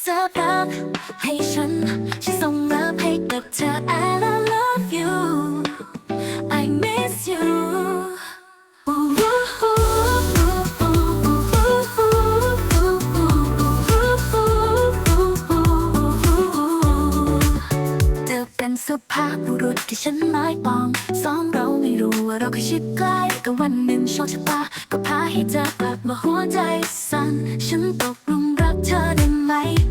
เสิร์ฟรักให้ฉันฉันส่งรักให้กับเธอ I love you I miss you เธอเป็นสุภาพบุรุษที่ฉันหมายปองสองเราไม่รู้ว่าเราเคยชิดใกล้แต่วันหนึ่งโชคชะตาก็พาให้เธอกลับมาหัวใจสั่นฉันตกหลุม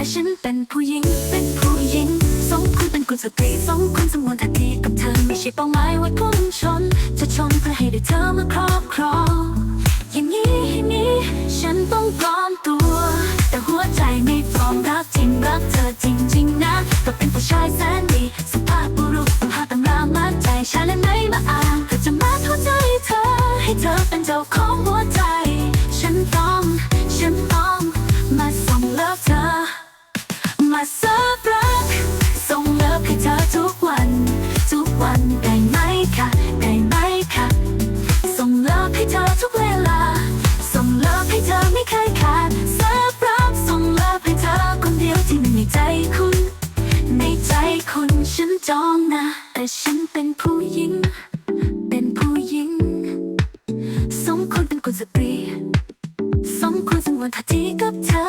แต่ฉันเป็นผู้หญิง เป็นผู้หญิง สองคนเป็นกุลสตรีสองคนสมวนทันทีกับเธอไม่ใช่เป้าหมายว่าพุ่งชน จะชนเพื่อให้ได้เธอมาครอบครองอย่างนี้อย่างนี้ฉันต้องปลอมตัว นะ แต่ฉันเป็นผู้หญิง เป็นผู้หญิง สมควรเป็นคนสตรี สมควรสงวนท่าทีกับเธอ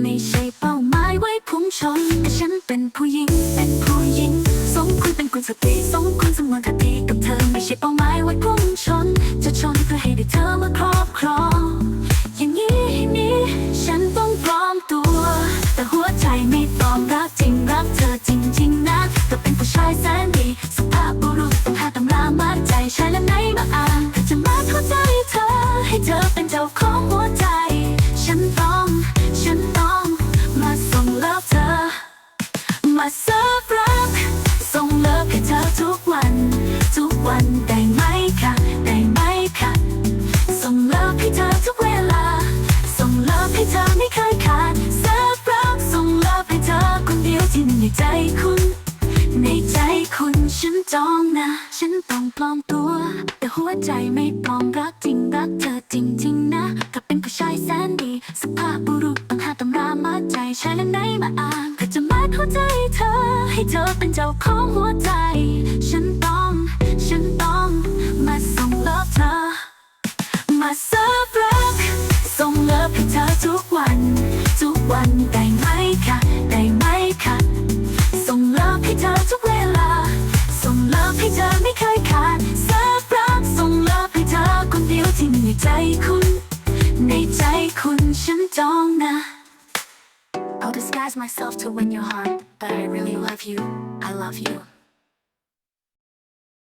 ไม่ใช่เป้าหมายไว้พุ่งชน แต่ฉันเป็นผู้หญิง เป็นผู้หญิง สมควรเป็นคนสตรี สมควรสงวนท่าทีกับเธอ ไม่ใช่เป้าหมายไว้พุ่งายแสนดีสุภาพบุรุษต้องหาตำรามาใจใช่และไหนมาอ่านจะมาเข้าใจเธอ ให้เธอเป็นเจ้าของหัวใจ ฉันต้อง ฉันต้อง มาส่งเลิฟเธอ มาเสิร์ฟรักส่งเลิฟให้เธอทุกวัน ทุกวันได้ไหมคะได้ไหมคะส่งเลิฟให้เธอทุกเวลา ส่งเลิฟให้เธอไม่เคยขาดเสิร์ฟรักส่งเลิฟให้เธอคนเดียวที่หนึ่งในใจคุณ ฉันจองนะ ฉันต้องปลอมตัว แต่หัวใจไม่ปลอมรักจริงรักเธอจริงๆนะถ้าเป็นผู้ชายแสนดีสภาพบุรุษต้องหาตำรามาใจใช่และไหนมาอ่านเพื่อจะมาเข้าใจเธอ ให้เธอเป็นเจ้าของหัวใจ ฉันต้อง ฉันต้อง มาส่งเลิฟเธอ มาเสิร์ฟรักส่งเลิฟให้เธอทุกวัน ทุกวันได้ไหมคะได้ไหมคะส่งเลิฟให้เธอทุกเว Don't I'll disguise myself to win your heart But I really love you, I love you.